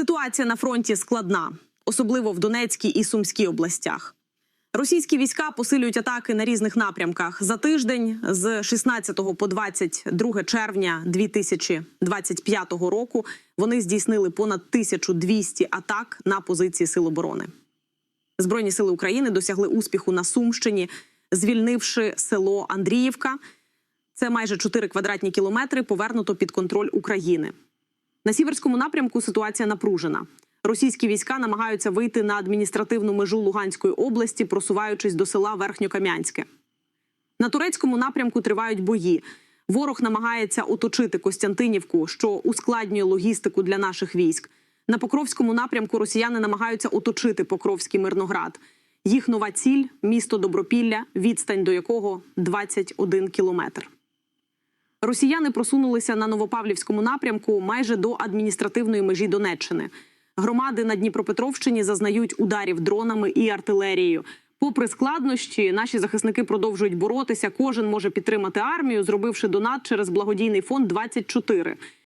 Ситуація на фронті складна, особливо в Донецькій і Сумській областях. Російські війська посилюють атаки на різних напрямках. За тиждень з 16 по 22 червня 2025 року вони здійснили понад 1200 атак на позиції Сил оборони. Збройні сили України досягли успіху на Сумщині, звільнивши село Андріївка. Це майже 4 квадратні кілометри, повернуто під контроль України. На сіверському напрямку ситуація напружена. Російські війська намагаються вийти на адміністративну межу Луганської області, просуваючись до села Верхньокам'янське. На турецькому напрямку тривають бої. Ворог намагається оточити Костянтинівку, що ускладнює логістику для наших військ. На Покровському напрямку росіяни намагаються оточити Покровський Мирноград. Їх нова ціль місто Добропілля, відстань до якого 21 кілометр. Росіяни просунулися на Новопавлівському напрямку майже до адміністративної межі Донеччини. Громади на Дніпропетровщині зазнають ударів дронами і артилерією. Попри складнощі, наші захисники продовжують боротися. Кожен може підтримати армію, зробивши донат через благодійний фонд 24.